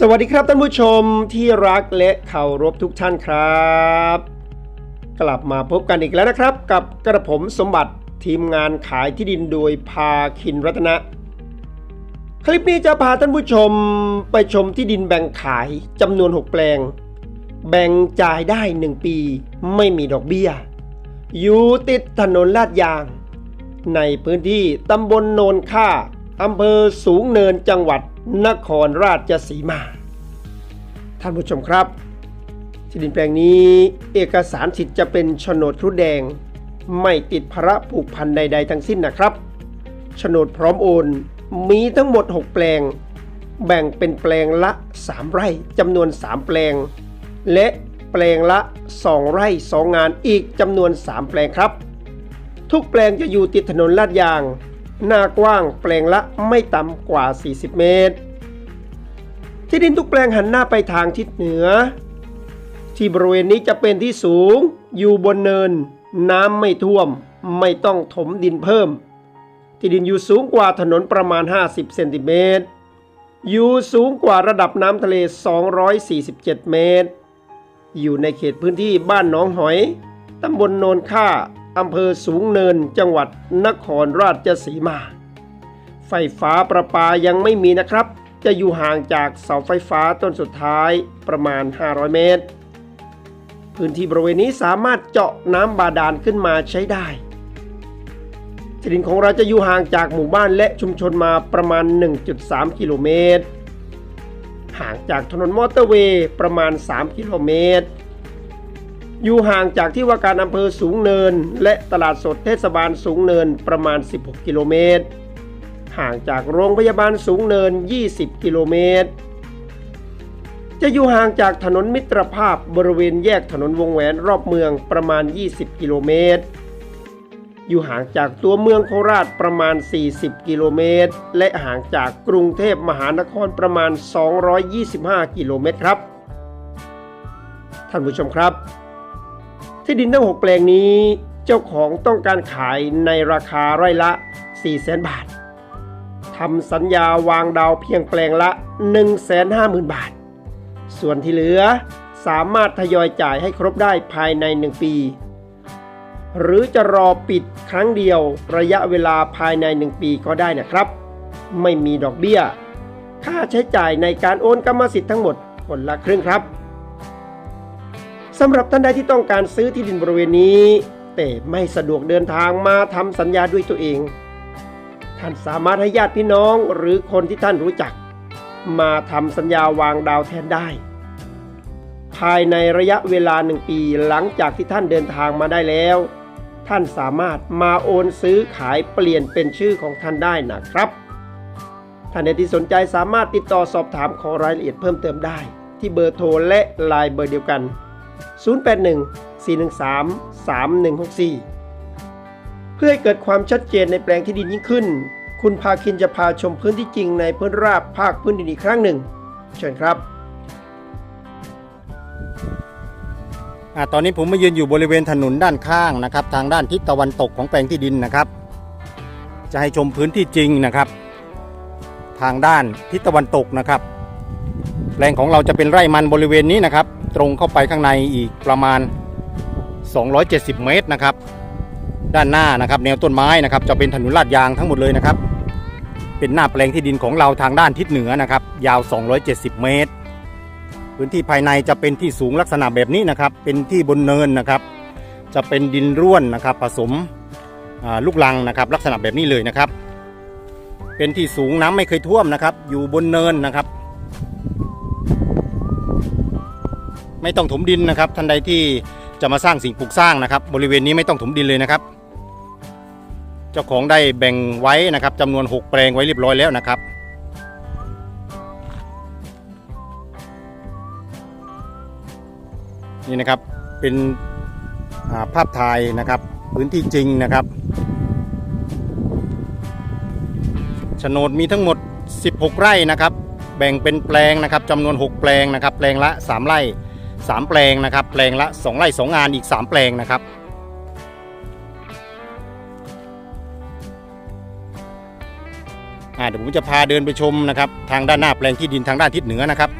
สวัสดีครับท่านผู้ชมที่รักและเคารพทุกท่านครับ กลับมาพบกันอีกแล้วนะครับ กับกระผมสมบัติทีมงานขายที่ดินโดยพาคินรัตนะ คลิปนี้จะพาท่านผู้ชมไปชมที่ดินแบ่งขายจำนวน 6 แปลง แบ่งจ่ายได้ 1 ปีไม่มีดอกเบี้ย อยู่ติดถนนลาดยาง ในพื้นที่ตำบลโนนค่าอำเภอสูงเนินจังหวัด นครราชสีมา ท่านผู้ชมครับที่ดินแปลงนี้เอกสารสิทธิ์จะเป็นโฉนดครุฑแดง ไม่ติดภาระผูกพันใด ๆ ทั้งสิ้นนะครับโฉนดพร้อมโอนมีทั้งหมด 6 แปลง แบ่งเป็นแปลงละ 3 ไร่จำนวน 3 แปลง และแปลงละ 2 ไร่ 2 งานอีกจำนวน 3 แปลงครับ ทุกแปลงจะอยู่ติดถนนลาดยาง หน้ากว้างแปลงละไม่ต่ำกว่า 40 เมตร ที่ดินทุกแปลงหันหน้าไปทางทิศเหนือ ที่บริเวณนี้จะเป็นที่สูง อยู่บนเนิน น้ำไม่ท่วม ไม่ต้องถมดินเพิ่ม ที่ดินอยู่สูงกว่าถนนประมาณ 50 เซนติเมตร อยู่สูงกว่าระดับน้ำทะเล 247 เมตร อยู่ในเขตพื้นที่บ้านหนองหอยตำบลโนนค่า อำเภอสูงเนินจังหวัดนครราชสีมา ไฟฟ้าประปายังไม่มีนะครับ จะอยู่ห่างจากเสาไฟฟ้าต้นสุดท้ายประมาณ 500 เมตร พื้นที่บริเวณนี้สามารถเจาะน้ำบาดาลขึ้นมาใช้ได้ที่ดินของเราจะอยู่ห่างจากหมู่บ้านและชุมชนมาประมาณ 1.3 กิโลเมตร ห่างจากถนนมอเตอร์เวย์ประมาณ 3 กิโลเมตร อยู่ห่างจากที่ว่าการอำเภอสูงเนิน และตลาดสดเทศบาลสูงเนินประมาณ 16 กิโลเมตร ห่างจากโรงพยาบาลสูงเนิน 20 กิโลเมตร จะอยู่ห่างจากถนนมิตรภาพบริเวณแยกถนนวงแหวนรอบเมืองประมาณ 20 กิโลเมตร อยู่ห่างจากตัวเมืองโคราชประมาณ 40 กิโลเมตร และห่างจากกรุงเทพมหานครประมาณ 225 กิโลเมตรครับ ท่านผู้ชมครับ ที่ดินทั้ง 6 แปลงนี้ เจ้าของต้องการขายในราคาไร่ละ 400,000 บาททำสัญญาวางดาวเพียงแปลงละ 150,000 บาท ส่วนที่เหลือสามารถทยอยจ่ายให้ครบได้ภายใน 1 ปี หรือจะรอปิดครั้งเดียวระยะเวลาภายใน 1 ปีก็ได้นะครับ ไม่มีดอกเบี้ย ค่าใช้จ่ายในการโอนกรรมสิทธิ์ทั้งหมดคนละครึ่งครับ สำหรับท่านใดที่ต้องการซื้อที่ดินบริเวณนี้ แต่ไม่สะดวกเดินทางมาทำสัญญาด้วยตัวเอง ท่านสามารถให้ญาติพี่น้องหรือคนที่ท่านรู้จัก มาทำสัญญาวางดาวแทนได้ ภายในระยะเวลาหนึ่งปีหลังจากที่ท่านเดินทางมาได้แล้ว ท่านสามารถมาโอนซื้อขายเปลี่ยนเป็นชื่อของท่านได้นะครับท่านใดที่สนใจสามารถติดต่อสอบถามขอรายละเอียดเพิ่มเติมได้ ที่เบอร์โทรและไลน์เบอร์เดียวกัน 081 413 3164 เพื่อให้เกิดความชัดเจนในแปลงที่ดินยิ่งขึ้น คุณพาคินจะพาชมพื้นที่จริงในพื้นราบภาคพื้นดินอีกครั้งหนึ่ง เชิญครับอ่าตอนนี้ผมมายืนอยู่บริเวณถนนด้านข้างนะครับ ทางด้านทิศตะวันตกของแปลงที่ดินนะครับ จะให้ชมพื้นที่จริงนะครับ ทางด้านทิศตะวันตกนะครับแปลงของเราจะเป็นไร่มันบริเวณนี้นะครับ ตรงเข้าไปข้างในอีกประมาณ 270 เมตรนะครับ ด้านหน้านะครับ แนวต้นไม้นะครับ จะเป็นถนนลาดยางทั้งหมดเลยนะครับ เป็นหน้าแปลงที่ดินของเราทางด้านทิศเหนือนะครับ ยาว 270 เมตร พื้นที่ภายในจะเป็นที่สูงลักษณะแบบนี้นะครับ เป็นที่บนเนินนะครับ จะเป็นดินร่วนนะครับ ผสมลูกลังนะครับ ลักษณะแบบนี้เลยนะครับ เป็นที่สูงน้ำไม่เคยท่วมนะครับ อยู่บนเนินนะครับ ไม่ต้องถมดินนะครับ ท่านใดที่จะมาสร้างสิ่งปลูกสร้างนะครับ บริเวณนี้ไม่ต้องถมดินเลยนะครับ เจ้าของได้แบ่งไว้นะครับจำนวน 6 แปลงไว้เรียบร้อยแล้วนะครับนี่นะครับเป็นาภาพถ่ายนะครับพื้นที่จริงนะครับโฉนดมีทั้งหมด 16 ไร่นะครับ แบ่งเป็นแปลงนะครับจำนวน 6 แปลงนะครับ แปลงละ 3 ไร่ 3 แปลงนะครับ แปลงละ 2ไร่2งานอีก 3 แปลงนะครับ เดี๋ยวผมจะพาเดินไปชมนะครับ ทางด้านหน้าแปลงที่ดินทางด้านทิศเหนือนะครับ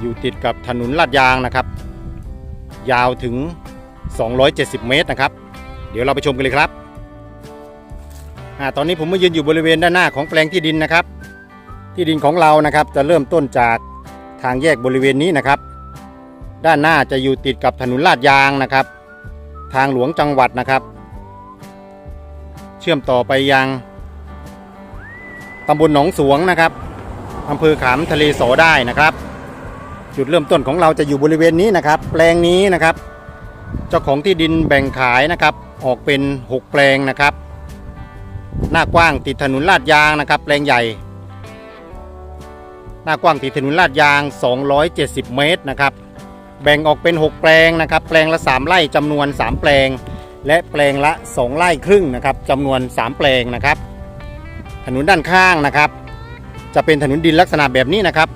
อยู่ติดกับถนนลาดยางนะครับ ยาวถึง 270 เมตรนะครับ เดี๋ยวเราไปชมกันเลยครับอตอนนี้ผมมายืนอยู่บริเวณด้านหน้าของแปลงที่ดินนะครับ ที่ดินของเรานะครับจะเริ่มต้นจากทางแยกบริเวณนี้นะครับ ด้านหน้าจะอยู่ติดกับถนนลาดยางนะครับ ทางหลวงจังหวัดนะครับ เชื่อมต่อไปยังตำบลหนองสวงนะครับอำเภอขามทะเลสอได้นะครับ จุดเริ่มต้นของเราจะอยู่บริเวณนี้นะครับ แปลงนี้นะครับ เจ้าของที่ดินแบ่งขายนะครับ ออกเป็น 6 แปลงนะครับ หน้ากว้างติดถนนลาดยางนะครับ แปลงใหญ่ หน้ากว้างติดถนนลาดยาง 270 เมตรนะครับ แบ่งออกเป็น 6 แปลงนะครับ แปลงละ 3 ไร่จำนวน 3 แปลง และแปลงละ 2 ไร่ครึ่งนะครับจำนวน 3 แปลงนะครับ ถนนด้านข้างนะครับ จะเป็นถนนดินลักษณะแบบนี้นะครับ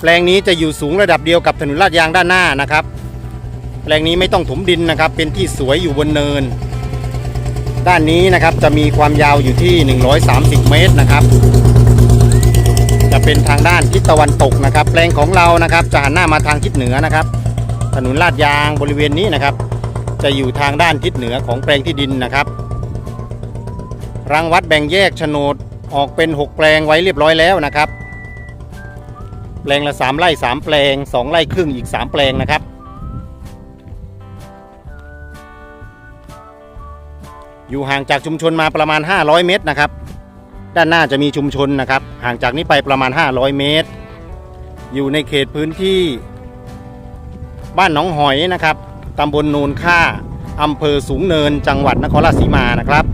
แปลงนี้จะอยู่สูงระดับเดียวกับถนนลาดยางด้านหน้านะครับ แปลงนี้ไม่ต้องถมดินนะครับ เป็นที่สวยอยู่บนเนิน ด้านนี้นะครับจะมีความยาวอยู่ที่ 130 เมตรนะครับ เป็นทางด้านทิศตะวันตกนะครับแปลงของเรานะครับจะหันหน้ามาทางทิศเหนือนะครับ ถนนลาดยางบริเวณนี้นะครับ จะอยู่ทางด้านทิศเหนือของแปลงที่ดินนะครับรังวัดแบ่งแยกโฉนดออกเป็น 6 แปลงไว้เรียบร้อยแล้วนะครับ แปลงละ 3ไร่3 แปลง 2 ไร่ครึ่งอีก 3 แปลงนะครับอยู่ห่างจากชุมชนมาประมาณ 500 เมตรนะครับ ด้านหน้าจะมีชุมชนนะครับ ห่างจากนี้ไปประมาณ 500 เมตร อยู่ในเขตพื้นที่ บ้านหนองหอยนะครับตำบลโนนค่าอำเภอสูงเนินจังหวัดนครราชสีมานะครับ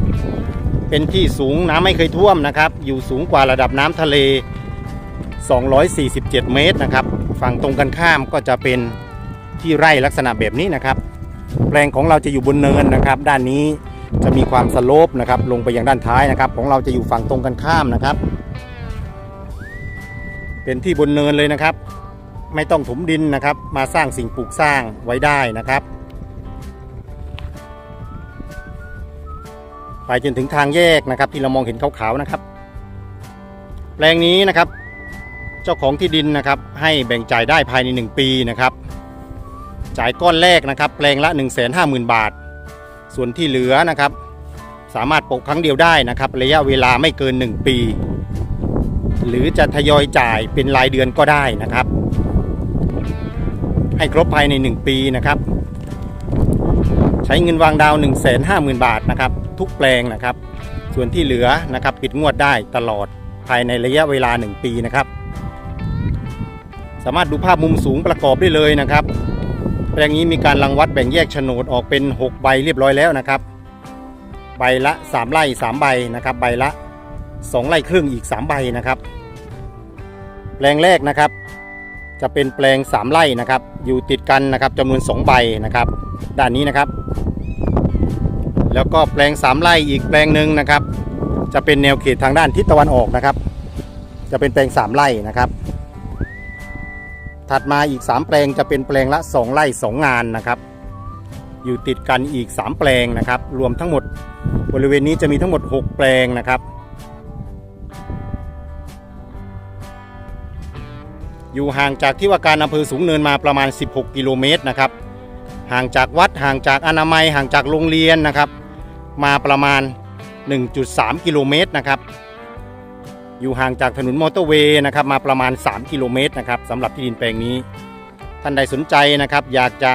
เป็นที่สูงน้ำไม่เคยท่วมนะครับ อยู่สูงกว่าระดับน้ำทะเล 247 เมตรนะครับ ฝั่งตรงกันข้ามก็จะเป็นที่ไร่ลักษณะแบบนี้นะครับ แปลงของเราจะอยู่บนเนินนะครับ ด้านนี้ จะมีความสโลปนะครับลงไปยังด้านท้ายนะครับ ของเราจะอยู่ฝั่งตรงกันข้ามนะครับ เป็นที่บนเนินเลยนะครับ ไม่ต้องถมดินนะครับ มาสร้างสิ่งปลูกสร้างไว้ได้นะครับ ไปจนถึงทางแยกนะครับ ที่เรามองเห็นขาวๆนะครับ แปลงนี้นะครับ เจ้าของที่ดินนะครับ ให้แบ่งจ่ายได้ภายใน 1 ปีนะครับ จ่ายก้อนแรกนะครับ แปลงละ 1 5 0 0 0 0 บาท ส่วนที่เหลือนะครับ สามารถปลูกครั้งเดียวได้นะครับ ระยะเวลาไม่เกิน 1 ปี หรือจะทยอยจ่ายเป็นรายเดือนก็ได้นะครับ ให้ครบภายใน 1 ปีนะครับ ใช้เงินวางดาว 1 5 0 0 0 0 บาทนะครับ ทุกแปลงนะครับ ส่วนที่เหลือนะครับปิดงวดได้ตลอดภายในระยะเวลา 1 ปีนะครับ สามารถดูภาพมุมสูงประกอบได้เลยนะครับ แปลงนี้มีการรังวัดแบ่งแยกโฉนดออกเป็น 6 ใบเรียบร้อยแล้วนะครับ ใบละ 3ไร่3ใบนะครับ ใบละ 2ไร่ครึ่งอีก 3 ใบนะครับ แปลงแรกนะครับ จะเป็นแปลง 3ไร่นะครับ อยู่ติดกันนะครับจำนวน 2 ใบนะครับ ด้านนี้นะครับ แล้วก็แปลง 3ไร่อีกแปลงหนึ่งนะครับ จะเป็นแนวเขตทางด้านทิศตะวันออกนะครับ จะเป็นแปลง 3ไร่นะครับ ถัดมาอีก 3 แปลงจะเป็นแปลงละ 2 ไร่ 2 งานนะครับ อยู่ติดกันอีก 3 แปลงนะครับ รวมทั้งหมดบริเวณนี้จะมีทั้งหมด 6 แปลงนะครับ อยู่ห่างจากที่ว่าการอำเภอสูงเนินมาประมาณ 16 กิโลเมตรนะครับ ห่างจากวัดห่างจากอนามัยห่างจากโรงเรียนนะครับ มาประมาณ 1.3 กิโลเมตรนะครับ อยู่ห่างจากถนนมอเตอร์เวย์นะครับมาประมาณ 3 กิโลเมตรนะครับสำหรับที่ดินแปลงนี้ ท่านใดสนใจนะครับ อยากจะ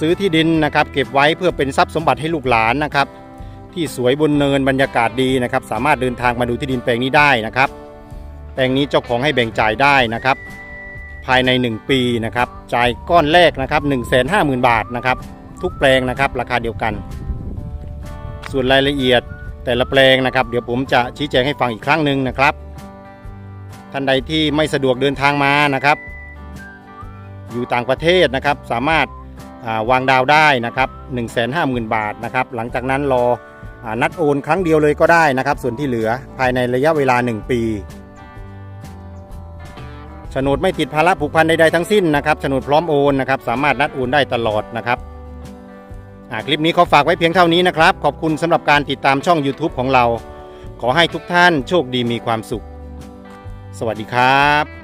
ซื้อที่ดินนะครับ เก็บไว้เพื่อเป็นทรัพย์สมบัติให้ลูกหลานนะครับ ที่สวยบนเนินบรรยากาศดีนะครับ สามารถเดินทางมาดูที่ดินแปลงนี้ได้นะครับ แปลงนี้เจ้าของให้แบ่งจ่ายได้นะครับ ภายใน 1 ปีนะครับจ่ายก้อนแรกนะครับ1 5 0 0 0 0 บาทนะครับ ทุกแปลงนะครับ ราคาเดียวกัน ส่วนรายละเอียด แต่ละแปลงนะครับ เดี๋ยวผมจะชี้แจงให้ฟังอีกครั้งหนึ่งนะครับ ท่านใดที่ไม่สะดวกเดินทางมานะครับ อยู่ต่างประเทศนะครับ สามารถาวางดาวได้นะครับ 1 5 0 0 0 0 บาทนะครับ หลังจากนั้นรออนัดโอนครั้งเดียวเลยก็ได้นะครับ ส่วนที่เหลือภายในระยะเวลา 1 ปีโฉนดไม่ติดภาระผูกพันใดๆทั้งสิ้นนะครับโฉนดพร้อมโอนนะครับ สามารถนัดโอนได้ตลอดนะครับ คลิปนี้ขอฝากไว้เพียงเท่านี้นะครับ ขอบคุณสำหรับการติดตามช่อง YouTube ของเรา ขอให้ทุกท่านโชคดีมีความสุข สวัสดีครับ